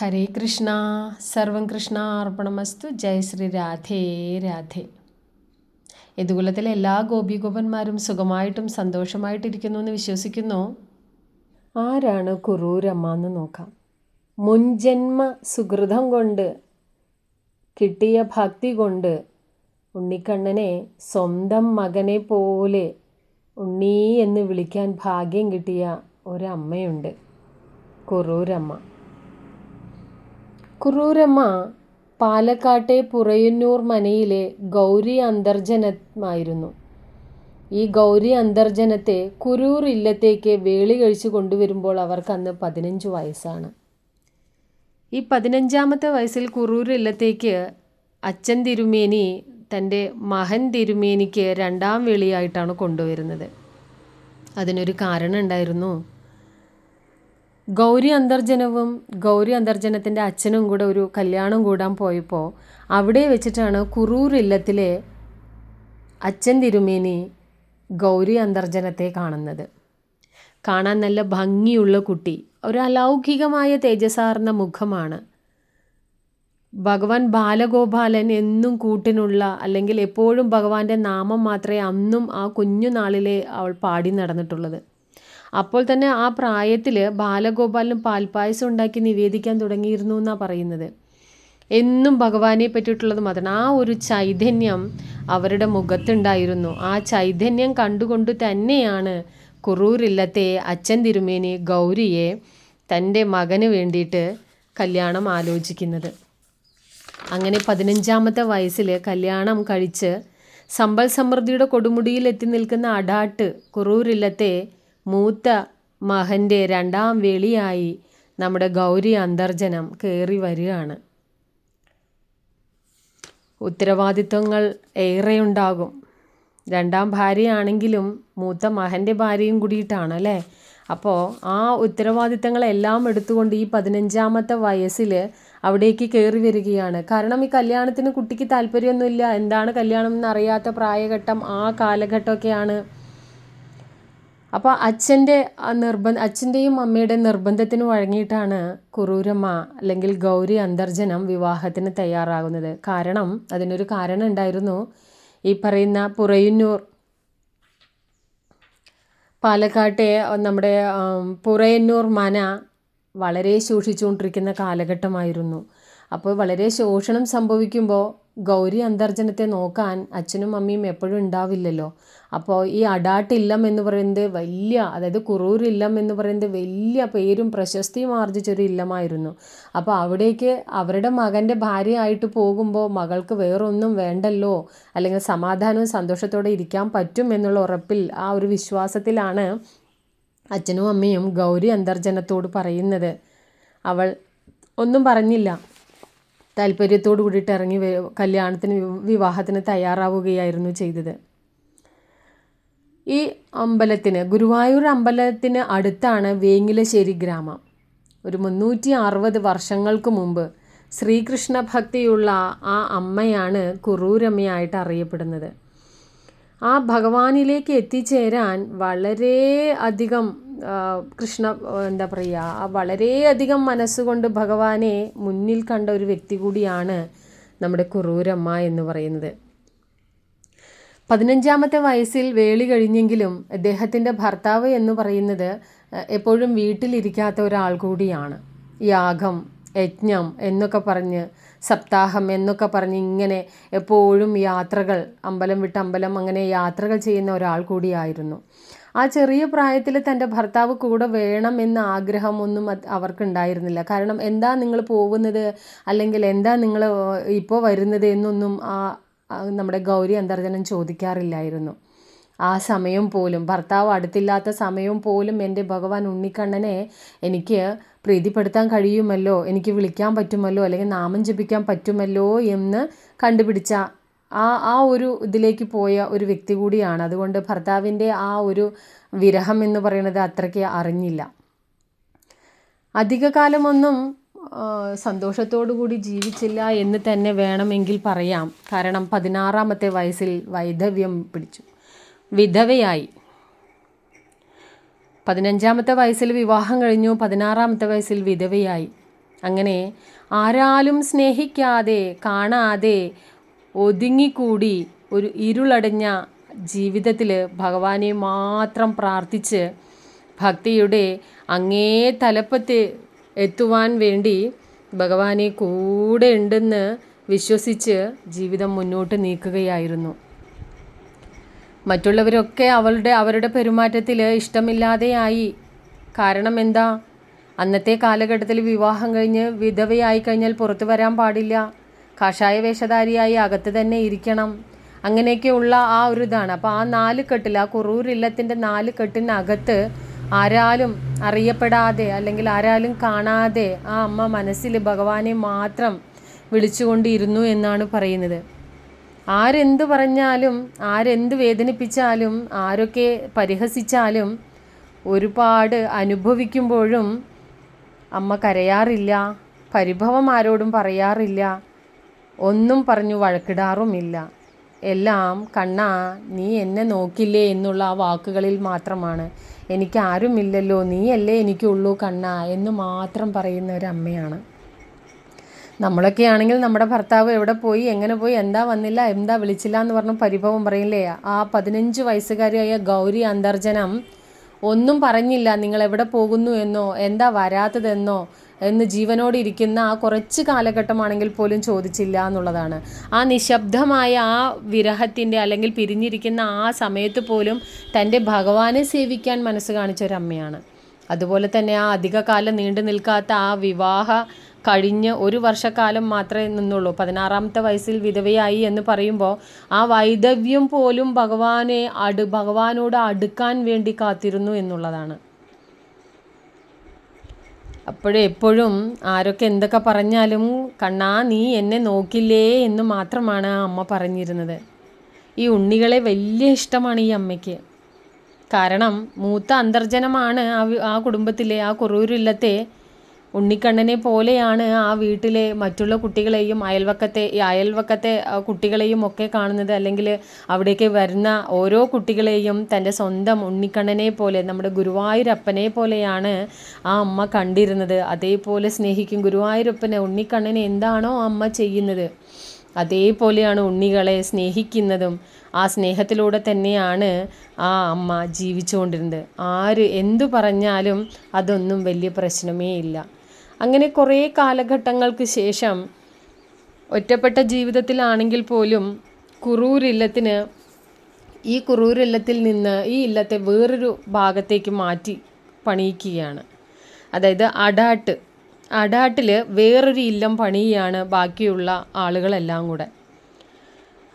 ഹരേ കൃഷ്ണ. സർവം കൃഷ്ണ അർപ്പണമസ്തു ജയ ശ്രീ രാധേ രാധേ. യദുകുലത്തിലെ എല്ലാ ഗോപിഗോപന്മാരും സുഖമായിട്ടും സന്തോഷമായിട്ടിരിക്കുന്നു എന്ന് വിശ്വസിക്കുന്നു. ആരാണ് കുറൂരമ്മ എന്ന് നോക്കാം. മുൻജന്മ സുഹൃതം കൊണ്ട് കിട്ടിയ ഭക്തി കൊണ്ട് ഉണ്ണിക്കണ്ണനെ സ്വന്തം മകനെ പോലെ ഉണ്ണീ എന്ന് വിളിക്കാൻ ഭാഗ്യം കിട്ടിയ ഒരമ്മയുണ്ട് കുറൂരമ്മ. കുറൂരമ്മ പാലക്കാട്ടെ പുറയന്നൂർ മനയിലെ ഗൗരി അന്തർജനമായിരുന്നു. ഈ ഗൗരി അന്തർജനത്തെ കുരൂർ ഇല്ലത്തേക്ക് വേളി കഴിച്ചു കൊണ്ടുവരുമ്പോൾ അവർക്ക് അന്ന് പതിനഞ്ച് വയസ്സാണ്. ഈ പതിനഞ്ചാമത്തെ വയസ്സിൽ കുറൂർ ഇല്ലത്തേക്ക് അച്ഛൻ തിരുമേനി തന്റെ മഹൻ തിരുമേനിക്ക് രണ്ടാം വേളിയായിട്ടാണ് കൊണ്ടുവരുന്നത്. അതിനൊരു കാരണം ഉണ്ടായിരുന്നു. ഗൗരി അന്തർജനവും ഗൗരി അന്തർജനത്തിന്റെ അച്ഛനും കൂടെ ഒരു കല്യാണം കൂടാൻ പോയപ്പോൾ അവിടെ വെച്ചിട്ടാണ് കുറൂർ ഇല്ലത്തിലെ അച്ഛൻ തിരുമേനി ഗൗരി അന്തർജനത്തെ കാണുന്നത്. കാണാൻ നല്ല ഭംഗിയുള്ള കുട്ടി. ഒരു അലൗകികമായ തേജസാർന്ന മുഖമാണ്. ഭഗവാൻ ബാലഗോപാലൻ എന്നും കൂട്ടിനുള്ള അല്ലെങ്കിൽ എപ്പോഴും ഭഗവാന്റെ നാമം മാത്രമേ അന്നും ആ കുഞ്ഞു നാളിലെ അവൾ പാടി നടന്നിട്ടുള്ളത്. അപ്പോൾ തന്നെ ആ പ്രായത്തിൽ ബാലഗോപാലനും പാൽപ്പായസം ഉണ്ടാക്കി നിവേദിക്കാൻ തുടങ്ങിയിരുന്നു എന്നാണ് പറയുന്നത്. എന്നും ഭഗവാനെ പറ്റിയിട്ടുള്ളത് മാത്രം. ആ ഒരു ചൈതന്യം അവരുടെ മുഖത്തുണ്ടായിരുന്നു. ആ ചൈതന്യം കണ്ടുകൊണ്ട് തന്നെയാണ് കുറൂരില്ലത്തെ അച്ഛൻ തിരുമേനി ഗൗരിയെ തന്റെ മകന് വേണ്ടിയിട്ട് കല്യാണം ആലോചിക്കുന്നത്. അങ്ങനെ പതിനഞ്ചാമത്തെ വയസ്സിൽ കല്യാണം കഴിച്ച് സമ്പൽ സമൃദ്ധിയുടെ കൊടുമുടിയിൽ എത്തി നിൽക്കുന്ന അടാട്ട് കുറൂരില്ലത്തെ മൂത്ത മഹന്റെ രണ്ടാം വെളിയായി നമ്മുടെ ഗൗരി അന്തർജനം കയറി വരികയാണ്. ഉത്തരവാദിത്വങ്ങൾ ഏറെയുണ്ടാകും. രണ്ടാം ഭാര്യയാണെങ്കിലും മൂത്ത മഹന്റെ ഭാര്യയും കൂടിയിട്ടാണ് അല്ലേ? അപ്പോൾ ആ ഉത്തരവാദിത്തങ്ങളെല്ലാം എടുത്തുകൊണ്ട് ഈ പതിനഞ്ചാമത്തെ വയസ്സിൽ അവിടേക്ക് കയറി വരികയാണ്. കാരണം ഈ കല്യാണത്തിന് കുട്ടിക്ക് താല്പര്യമൊന്നുമില്ല. എന്താണ് കല്യാണം എന്നറിയാത്ത പ്രായഘട്ടം ആ കാലഘട്ടമൊക്കെയാണ് അപ്പോൾ അച്ഛന്റെ നിർബന്ധ അച്ഛന്റെയും അമ്മയുടെയും നിർബന്ധത്തിന് വഴങ്ങിയിട്ടാണ് കുറൂരമ്മ അല്ലെങ്കിൽ ഗൗരി അന്തർജനം വിവാഹത്തിന് തയ്യാറാകുന്നത്. കാരണം അതിനൊരു കാരണം ഉണ്ടായിരുന്നു. ഈ പറയുന്ന പുറയന്നൂർ പാലക്കാട്ടെ നമ്മുടെ പുറയന്നൂർ മന വളരെ ശോഷിച്ചുകൊണ്ടിരിക്കുന്ന കാലഘട്ടമായിരുന്നു. അപ്പോൾ വളരെ ശോഷണം സംഭവിക്കുമ്പോൾ ഗൗരി അന്തർജനത്തെ നോക്കാൻ അച്ഛനും അമ്മയും എപ്പോഴും ഉണ്ടാവില്ലല്ലോ. അപ്പോൾ ഈ അടാട്ട് ഇല്ലം എന്ന് പറയുന്നത് വലിയ അതായത് കുറൂർ ഇല്ലം എന്ന് പറയുന്നത് വലിയ പേരും പ്രശസ്തിയും ആർജിച്ചൊരു ഇല്ലമായിരുന്നു. അപ്പോൾ അവിടേക്ക് അവരുടെ മകന്റെ ഭാര്യയായിട്ട് പോകുമ്പോൾ മകൾക്ക് വേറൊന്നും വേണ്ടല്ലോ അല്ലെങ്കിൽ സമാധാനവും സന്തോഷത്തോടെ ഇരിക്കാൻ പറ്റും എന്നുള്ള ഉറപ്പിൽ ആ ഒരു വിശ്വാസത്തിലാണ് അച്ഛനും അമ്മയും ഗൗരി അന്തർജനത്തോട് പറയുന്നത്. അവൾ ഒന്നും പറഞ്ഞില്ല. താല്പര്യത്തോടു കൂടിയിട്ട് ഇറങ്ങി കല്യാണത്തിന് വിവാഹത്തിന് തയ്യാറാവുകയായിരുന്നു ചെയ്തത്. ഈ അമ്പലത്തിന് ഗുരുവായൂർ അമ്പലത്തിന് അടുത്താണ് വേങ്ങിലശ്ശേരി ഗ്രാമം. ഒരു മുന്നൂറ്റി അറുപത് വർഷങ്ങൾക്ക് മുമ്പ് ശ്രീകൃഷ്ണ ഭക്തിയുള്ള ആ അമ്മയാണ് കുറൂരമ്മയായിട്ട് അറിയപ്പെടുന്നത്. ആ ഭഗവാനിലേക്ക് എത്തിച്ചേരാൻ വളരെ അധികം കൃഷ്ണ എന്താ പറയുക വളരെയധികം മനസ്സുകൊണ്ട് ഭഗവാനെ മുന്നിൽ കണ്ട ഒരു വ്യക്തി കൂടിയാണ് നമ്മുടെ കുറൂരമ്മ എന്ന് പറയുന്നത്. പതിനഞ്ചാമത്തെ വയസ്സിൽ വേളി കഴിഞ്ഞെങ്കിലും അദ്ദേഹത്തിന്റെ ഭർത്താവ് എന്ന് പറയുന്നത് എപ്പോഴും വീട്ടിലിരിക്കാത്ത ഒരാൾ കൂടിയാണ്. യാഗം യജ്ഞം എന്നൊക്കെ പറഞ്ഞ് സപ്താഹം എന്നൊക്കെ പറഞ്ഞ് ഇങ്ങനെ എപ്പോഴും യാത്രകൾ അമ്പലം വിട്ട് അമ്പലം അങ്ങനെ യാത്രകൾ ചെയ്യുന്ന ഒരാൾ കൂടിയായിരുന്നു. ആ ചെറിയ പ്രായത്തിൽ തന്റെ ഭർത്താവ് കൂടെ വേണം എന്ന ആഗ്രഹമൊന്നും അവർക്കുണ്ടായിരുന്നില്ല. കാരണം എന്താ നിങ്ങൾ പോകുന്നത്? അല്ലെങ്കിൽ എന്താ നിങ്ങൾ ഇപ്പോൾ വരുന്നത് എന്നൊന്നും ആ നമ്മുടെ ഗൗരി അന്തർജനം ചോദിക്കാറില്ലായിരുന്നു. ആ സമയം പോലും ഭർത്താവ് അടുത്തില്ലാത്ത സമയം പോലും എന്റെ ഭഗവാൻ ഉണ്ണിക്കണ്ണനെ എനിക്ക് പ്രീതിപ്പെടുത്താൻ കഴിയുമല്ലോ? എനിക്ക് വിളിക്കാൻ പറ്റുമല്ലോ? അല്ലെങ്കിൽ നാമം ജപിക്കാൻ പറ്റുമല്ലോ എന്ന് കണ്ടുപിടിച്ച ആ ആ ഒരു ഇതിലേക്ക് പോയ ഒരു വ്യക്തി കൂടിയാണ്. അതുകൊണ്ട് ഭർത്താവിന്റെ ആ ഒരു വിരഹം എന്ന് പറയുന്നത് അത്രയ്ക്ക് അറിഞ്ഞില്ല. അധികകാലമൊന്നും സന്തോഷത്തോടു കൂടി ജീവിച്ചില്ല എന്ന് തന്നെ വേണമെങ്കിൽ പറയാം. കാരണം പതിനാറാമത്തെ വയസ്സിൽ വൈധവ്യം പിടിച്ചു. വിധവയായി. പതിനഞ്ചാമത്തെ വയസ്സിൽ വിവാഹം കഴിഞ്ഞു. പതിനാറാമത്തെ വയസ്സിൽ വിധവയായി. അങ്ങനെ ആരാലും സ്നേഹിക്കാതെ കാണാതെ ഒതുങ്ങിക്കൂടി ഒരു ഇരുളടഞ്ഞ ജീവിതത്തിൽ ഭഗവാനെ മാത്രം പ്രാർത്ഥിച്ച് ഭക്തിയുടെ അങ്ങേ തലപ്പത്ത് എത്തുവാൻ വേണ്ടി ഭഗവാനെ കൂടെ ഉണ്ടെന്ന് വിശ്വസിച്ച് ജീവിതം മുന്നോട്ട് നീക്കുകയായിരുന്നു. മറ്റുള്ളവരൊക്കെ അവളുടെ അവരുടെ പെരുമാറ്റത്തിൽ ഇഷ്ടമില്ലാതെയായി. കാരണം എന്താ? അന്നത്തെ കാലഘട്ടത്തിൽ വിവാഹം കഴിഞ്ഞ് വിധവയായി കഴിഞ്ഞാൽ പുറത്തു വരാൻ പാടില്ല. കാഷായ വേഷധാരിയായി അകത്ത് തന്നെ ഇരിക്കണം. അങ്ങനെയൊക്കെയുള്ള ആ ഒരു ഇതാണ്. അപ്പോൾ ആ നാല് കെട്ടിൽ ആ കുറൂർ ഇല്ലത്തിന്റെ നാല് കെട്ടിനകത്ത് ആരാലും അറിയപ്പെടാതെ അല്ലെങ്കിൽ ആരാലും കാണാതെ ആ അമ്മ മനസ്സിൽ ഭഗവാനെ മാത്രം വിളിച്ചുകൊണ്ടിരുന്നു എന്നാണ് പറയുന്നത്. ആരെന്ത് പറഞ്ഞാലും ആരെന്ത് വേദനിപ്പിച്ചാലും ആരൊക്കെ പരിഹസിച്ചാലും ഒരുപാട് അനുഭവിക്കുമ്പോഴും അമ്മ കരയാറില്ല പരിഭവം ആരോടും പറയാറില്ല. ഒന്നും പറഞ്ഞു വഴക്കിടാറുമില്ല. എല്ലാം കണ്ണാ നീ എന്നെ നോക്കില്ലേ? എന്നുള്ള ആ വാക്കുകളിൽ മാത്രമാണ്. എനിക്ക് ആരുമില്ലല്ലോ നീയല്ലേ എനിക്കുള്ളൂ കണ്ണാ എന്ന് മാത്രം പറയുന്ന ഒരു അമ്മയാണ് നമ്മളൊക്കെ ആണെങ്കിൽ നമ്മുടെ ഭർത്താവ് എവിടെ പോയി എങ്ങനെ പോയി എന്താ വന്നില്ല എന്താ വിളിച്ചില്ല എന്ന് പറഞ്ഞ് പരിഭവം പറയില്ലേ? ആ പതിനഞ്ച് വയസ്സുകാരിയായ ഗൗരി അന്തർജനം ഒന്നും പറഞ്ഞില്ല നിങ്ങൾ എവിടെ പോകുന്നു എന്നോ എന്താ വരാത്തതെന്നോ എന്ന് ജീവനോട് ഇരിക്കുന്ന ആ കുറച്ച് കാലഘട്ടമാണെങ്കിൽ പോലും ചോദിച്ചില്ല എന്നുള്ളതാണ്. ആ നിശബ്ദമായ ആ വിരഹത്തിന്റെ അല്ലെങ്കിൽ പിരിഞ്ഞിരിക്കുന്ന ആ സമയത്ത് പോലും തന്റെ ഭഗവാനെ സേവിക്കാൻ മനസ്സ് കാണിച്ച ഒരു അമ്മയാണ് അതുപോലെ തന്നെ ആ അധികകാലം നീണ്ടു നിൽക്കാത്ത ആ വിവാഹ കഴിഞ്ഞ് ഒരു വർഷക്കാലം മാത്രമേ നിന്നുള്ളൂ. പതിനാറാമത്തെ വയസ്സിൽ വിധവയായി എന്ന് പറയുമ്പോൾ ആ വൈദവ്യം പോലും ഭഗവാനെ അടു ഭഗവാനോട് അടുക്കാൻ വേണ്ടി കാത്തിരുന്നു എന്നുള്ളതാണ്. അപ്പോഴേ എപ്പോഴും ആരൊക്കെ എന്തൊക്കെ പറഞ്ഞാലും കണ്ണാ നീ എന്നെ നോക്കില്ലേ എന്ന് മാത്രമാണ് ആ അമ്മ പറഞ്ഞിരുന്നത്. ഈ ഉണ്ണികളെ വലിയ ഇഷ്ടമാണ് ഈ അമ്മയ്ക്ക്. കാരണം മൂത്ത അന്തർജനമാണ് ആ ആ കുടുംബത്തിലെ ആ കുറൂരില്ലത്തെ ഉണ്ണിക്കണ്ണനെ പോലെയാണ് ആ വീട്ടിലെ മറ്റുള്ള കുട്ടികളെയും അയൽവക്കത്തെ അയൽവക്കത്തെ കുട്ടികളെയും ഒക്കെ കാണുന്നത്. അല്ലെങ്കിൽ അവിടേക്ക് വരുന്ന ഓരോ കുട്ടികളെയും തന്റെ സ്വന്തം ഉണ്ണിക്കണ്ണനെ പോലെ നമ്മുടെ ഗുരുവായൂരപ്പനെ പോലെയാണ് ആ അമ്മ കണ്ടിരുന്നത്. അതേപോലെ സ്നേഹിക്കും ഗുരുവായൂരപ്പനെ ഉണ്ണിക്കണ്ണനെ എന്താണോ അമ്മ ചെയ്യുന്നത്. അതേപോലെയാണ് ഉണ്ണികളെ സ്നേഹിക്കുന്നതും ആ സ്നേഹത്തിലൂടെ തന്നെയാണ് ആ അമ്മ ജീവിച്ചുകൊണ്ടിരുന്നത്. ആര് എന്തു പറഞ്ഞാലും അതൊന്നും വലിയ പ്രശ്നമേ ഇല്ല. അങ്ങനെ കുറേ കാലഘട്ടങ്ങൾക്ക് ശേഷം ഒറ്റപ്പെട്ട ജീവിതത്തിലാണെങ്കിൽ പോലും കുറൂരില്ലത്തിന് ഈ കുറൂരില്ലത്തിൽ നിന്ന് ഈ ഇല്ലത്തെ വേറൊരു ഭാഗത്തേക്ക് മാറ്റി പണിയിക്കുകയാണ്. അതായത് അടാട്ട്. അടാട്ടിൽ വേറൊരു ഇല്ലം പണിയാണ് ബാക്കിയുള്ള ആളുകളെല്ലാം കൂടെ.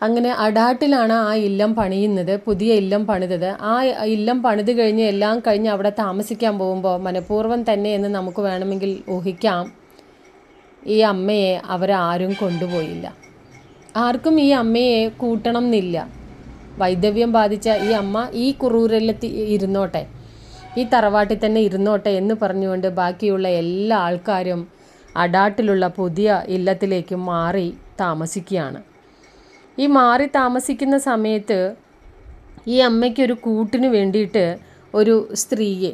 അങ്ങനെ അടാട്ടിലാണ് ആ ഇല്ലം പണിയുന്നത് പുതിയ ഇല്ലം പണിതത്. ആ ഇല്ലം പണിത് കഴിഞ്ഞ് എല്ലാം കഴിഞ്ഞ് അവിടെ താമസിക്കാൻ പോകുമ്പോൾ മനഃപൂർവം തന്നെ എന്ന് നമുക്ക് വേണമെങ്കിൽ ഊഹിക്കാം. ഈ അമ്മയെ അവരാരും കൊണ്ടുപോയില്ല. ആർക്കും ഈ അമ്മയെ കൂട്ടണം എന്നില്ല. വൈദവ്യം ബാധിച്ച ഈ അമ്മ ഈ കുറൂരിലെത്തി ഇരുന്നോട്ടെ ഈ തറവാട്ടിൽ തന്നെ ഇരുന്നോട്ടെ എന്ന് പറഞ്ഞുകൊണ്ട് ബാക്കിയുള്ള എല്ലാ ആൾക്കാരും അടാട്ടിലുള്ള പുതിയ ഇല്ലത്തിലേക്ക് മാറി താമസിക്കുകയാണ്. ഈ മാറി താമസിക്കുന്ന സമയത്ത് ഈ അമ്മയ്ക്കൊരു കൂട്ടിന് വേണ്ടിയിട്ട് ഒരു സ്ത്രീയെ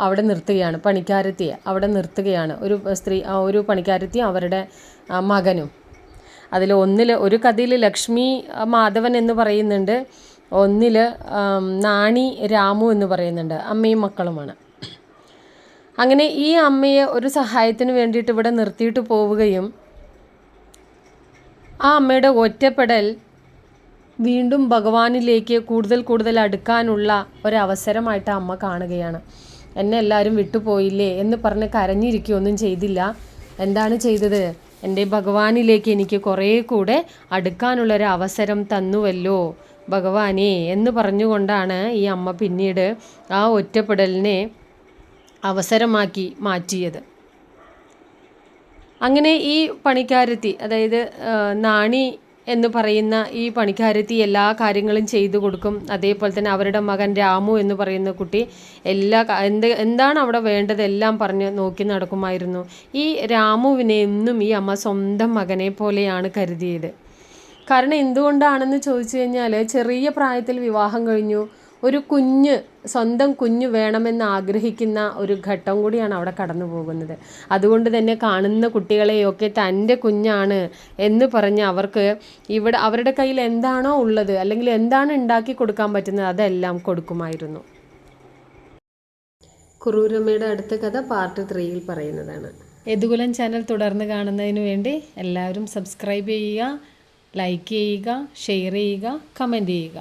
അവിടെ നിർത്തുകയാണ് പണിക്കാരത്തിയെ അവിടെ നിർത്തുകയാണ്. ഒരു സ്ത്രീ ഒരു പണിക്കാരത്തി അവരുടെ മകനും. അതിൽ ഒന്നിൽ ഒരു കഥയിൽ ലക്ഷ്മി മാധവൻ എന്ന് പറയുന്നുണ്ട്. ഒന്നിൽ നാണി രാമു എന്ന് പറയുന്നുണ്ട്. അമ്മയും മക്കളുമാണ്. അങ്ങനെ ഈ അമ്മയെ ഒരു സഹായത്തിന് വേണ്ടിയിട്ട് ഇവിടെ നിർത്തിയിട്ട് പോവുകയും ആ അമ്മയുടെ ഒറ്റപ്പെടൽ വീണ്ടും ഭഗവാനിലേക്ക് കൂടുതൽ കൂടുതൽ അടുക്കാനുള്ള ഒരവസരമായിട്ട് അമ്മ കാണുകയാണ്. എന്നെ എല്ലാവരും വിട്ടുപോയില്ലേ? എന്ന് പറഞ്ഞ് കരഞ്ഞിരിക്കുകയൊന്നും ചെയ്തില്ല. എന്താണ് ചെയ്തത്? എന്റെ ഭഗവാനിലേക്ക് എനിക്ക് കുറേ കൂടെ അടുക്കാനുള്ളൊരു അവസരം തന്നുവല്ലോ ഭഗവാനെ എന്ന് പറഞ്ഞുകൊണ്ടാണ് ഈ അമ്മ പിന്നീട് ആ ഒറ്റപ്പെടലിനെ അവസരമാക്കി മാറ്റിയത്. അങ്ങനെ ഈ പണിക്കാരത്തി അതായത് നാണി എന്ന് പറയുന്ന ഈ പണിക്കാരത്തി എല്ലാ കാര്യങ്ങളും ചെയ്തു കൊടുക്കും. അതേപോലെ തന്നെ അവരുടെ മകൻ രാമു എന്ന് പറയുന്ന കുട്ടി എല്ലാ എന്ത് എന്താണ് അവിടെ വേണ്ടത് എല്ലാം പറഞ്ഞ് നോക്കി നടക്കുമായിരുന്നു. ഈ രാമുവിനെ എന്നും ഈ അമ്മ സ്വന്തം മകനെ പോലെയാണ് കരുതിയത്. കാരണം എന്തുകൊണ്ടാണെന്ന് ചോദിച്ചു കഴിഞ്ഞാൽ ചെറിയ പ്രായത്തിൽ വിവാഹം കഴിഞ്ഞു. ഒരു കുഞ്ഞ് സ്വന്തം കുഞ്ഞ് വേണമെന്ന് ആഗ്രഹിക്കുന്ന ഒരു ഘട്ടം കൂടിയാണ് അവിടെ കടന്നു പോകുന്നത്. അതുകൊണ്ട് തന്നെ കാണുന്ന കുട്ടികളെയൊക്കെ തന്റെ കുഞ്ഞാണ് എന്ന് പറഞ്ഞ് അവർക്ക് ഇവിടെ അവരുടെ കയ്യിൽ എന്താണോ ഉള്ളത് അല്ലെങ്കിൽ എന്താണ് ഉണ്ടാക്കി കൊടുക്കാൻ പറ്റുന്നത് അതെല്ലാം കൊടുക്കുമായിരുന്നു. കുറൂരമ്മയുടെ അടുത്ത കഥ പാർട്ട് ത്രീയിൽ പറയുന്നതാണ്. യദുകുലം ചാനൽ തുടർന്ന് കാണുന്നതിന് വേണ്ടി എല്ലാവരും സബ്സ്ക്രൈബ് ചെയ്യുക ലൈക്ക് ചെയ്യുക ഷെയർ ചെയ്യുക കമന്റ് ചെയ്യുക.